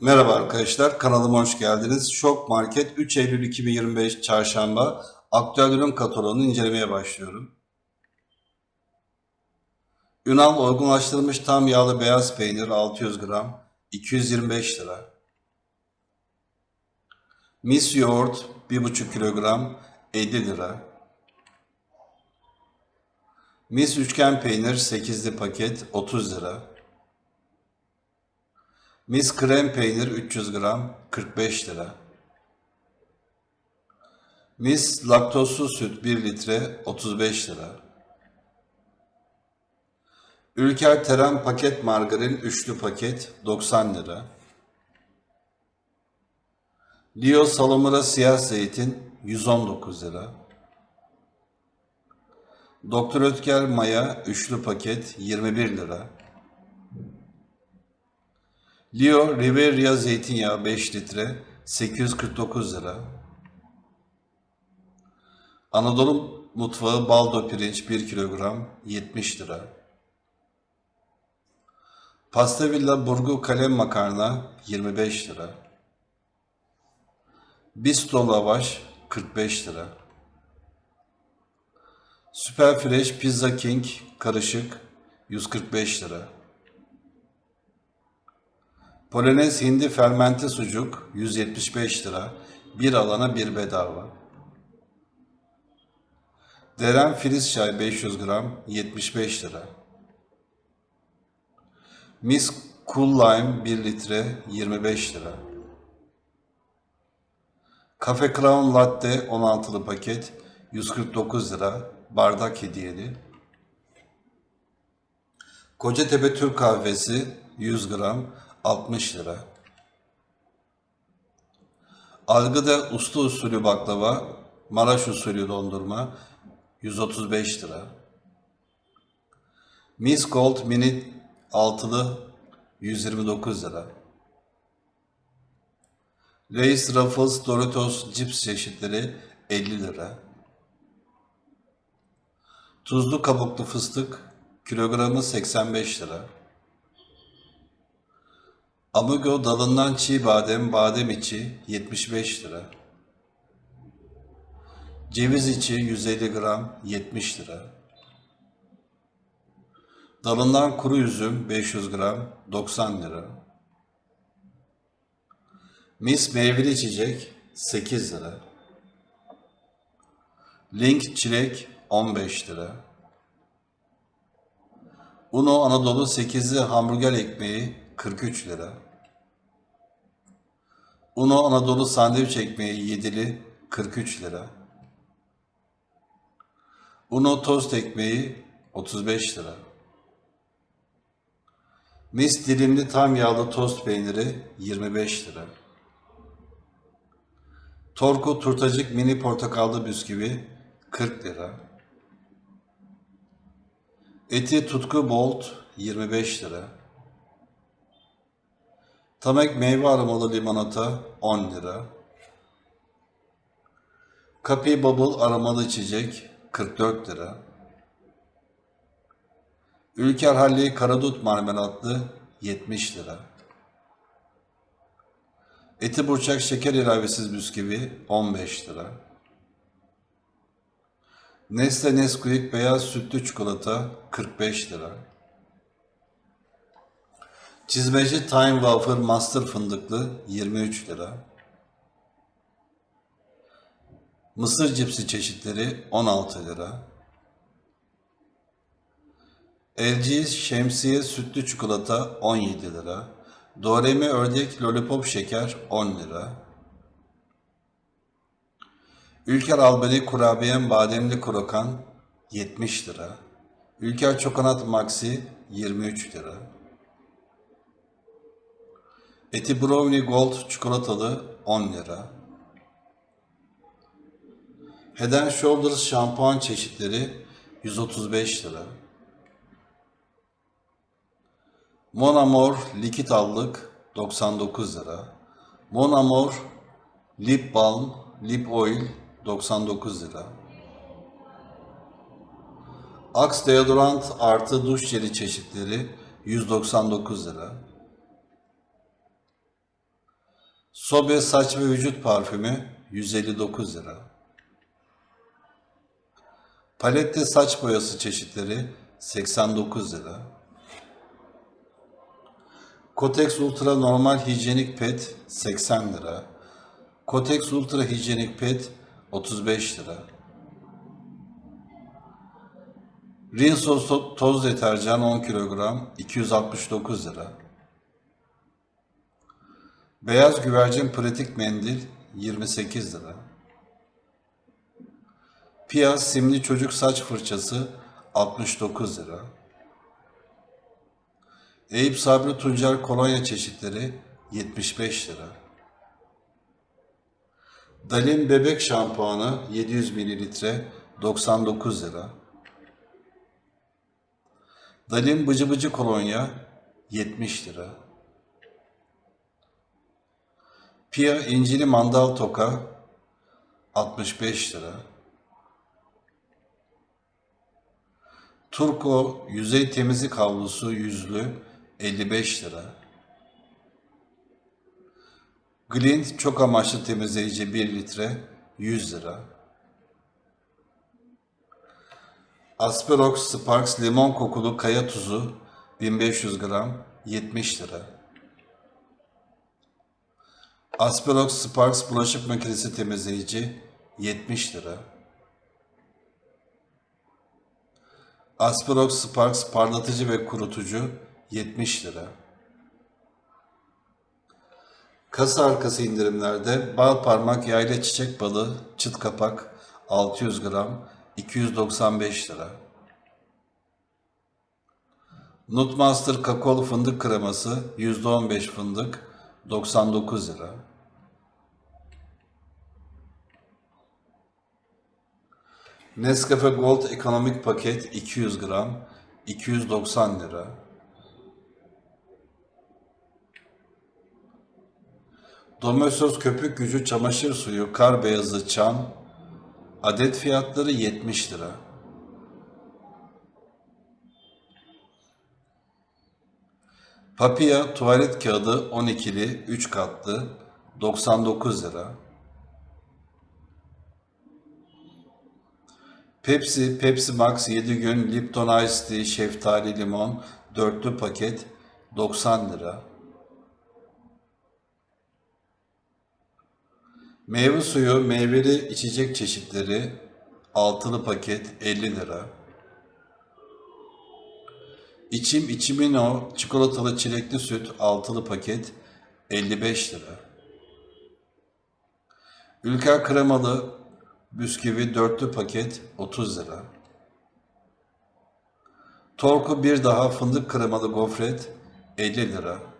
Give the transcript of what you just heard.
Merhaba arkadaşlar, kanalıma hoş geldiniz. Şok Market 3 Eylül 2025 Çarşamba aktüel ürün kataloğunu incelemeye başlıyorum. Ünal olgunlaştırılmış tam yağlı beyaz peynir 600 gram 225 lira. Mis yoğurt 1,5 kilogram 50 lira. Mis üçgen peynir 8'li paket 30 lira. Mis krem peynir 300 gram 45 lira. Mis laktozsuz süt 1 litre 35 lira. Ülker Terem paket margarin üçlü paket 90 lira. Leo Salamura siyah zeytin 119 lira. Doktor Ötker maya üçlü paket 21 lira. Leo Riveria zeytinyağı 5 litre 849 lira. Anadolu mutfağı baldo pirinç 1 kilogram 70 lira. Pasta Villa burgu kalem makarna 25 lira. Bistro lavaş 45 lira. Süper Fresh Pizza King karışık 145 lira. Polonez hindi fermente sucuk 175 lira. Bir alana bir bedava. Deren filiz çay 500 gram 75 lira. Miss Cool Lime 1 litre 25 lira. Cafe Crown Latte 16'lı paket 149 lira. Bardak hediyeli. Kocatepe Türk kahvesi 100 gram 60 lira. Algıda usta usulü baklava, Maraş usulü dondurma 135 lira. Miss Gold mini altılı 129 lira. Lay's Ruffles Doritos cips çeşitleri 50 lira. Tuzlu kabuklu fıstık kilogramı 85 lira. Amigo dalından çiğ badem, badem içi 75 lira. Ceviz içi 150 gram 70 lira. Dalından kuru üzüm 500 gram 90 lira. Mis meyveli içecek 8 lira. Link çilek 15 lira. Uno Anadolu 8'li hamburger ekmeği 43 lira. Uno Anadolu sandviç ekmeği 7'li 43 lira. Uno tost ekmeği 35 lira. Mis dilimli tam yağlı tost peyniri 25 lira. Torku turtacık mini portakallı bisküvi 40 lira. Eti tutku bolt 25 lira. Tamek meyve aromalı limonata 10 lira. Kapi Bubble aromalı içecek 44 lira. Ülker Halli Karadut marmelatlı 70 lira. Eti burçak şeker ilavesiz bisküvi 15 lira. Nestle Nesquik beyaz sütlü çikolata 45 lira. Çizmeci Time Wafer Master fındıklı 23 lira. Mısır cipsi çeşitleri 16 lira. LG şemsiye sütlü çikolata 17 lira. Doremi ördek lollipop şeker 10 lira. Ülker Albeni kurabiyen bademli krokan 70 lira. Ülker Çokonat Maxi 23 lira. Eti Brownie Gold çikolatalı 10 lira. Head and Shoulders şampuan çeşitleri 135 lira. Mon Amour likit allık 99 lira. Mon Amour lip balm, lip oil 99 lira. Axe deodorant artı duş jeli çeşitleri 199 lira. Sobe saç ve vücut parfümü 159 lira. Palette saç boyası çeşitleri 89 lira. Kotex Ultra normal hijyenik pet 80 lira. Kotex Ultra hijyenik pet 35 lira. Rinso to- toz deterjan 10 kilogram 269 lira. Beyaz güvercin pratik mendil 28 lira. Piyaz simli çocuk saç fırçası 69 lira. Eyüp Sabri Tuncer kolonya çeşitleri 75 lira. Dalin bebek şampuanı 700 mililitre 99 lira. Dalin bıcı bıcı kolonya 70 lira. Pia incili mandal toka 65 lira. Turko yüzey temizlik havlusu yüzlü 55 lira. Glint çok amaçlı temizleyici 1 litre 100 lira. Asperox Sparks limon kokulu kaya tuzu 1500 gram 70 lira. Asperox Sparks bulaşık makinesi temizleyici 70 lira. Asperox Sparks parlatıcı ve kurutucu 70 lira. Kasa arkası indirimlerde bal parmak yayla çiçek balı çıt kapak 600 gram 295 lira. Nutmaster kakaolu fındık kreması %15 fındık 99 lira. Nescafe Gold ekonomik paket 200 gram 290 lira. Domestos köpük gücü çamaşır suyu kar beyazı çam adet fiyatları 70 lira. Papia tuvalet kağıdı 12'li 3 katlı 99 lira. Pepsi, Pepsi Max 7 gün, Lipton Ice Tea, şeftali limon, dörtlü paket 90 lira. Meyve suyu, meyveli içecek çeşitleri altılı paket 50 lira. İçim içimino çikolatalı çilekli süt altılı paket 55 lira. Ülker kremalı bisküvi dörtlü paket 30 lira. Torku bir daha fındık kremalı gofret 50 lira.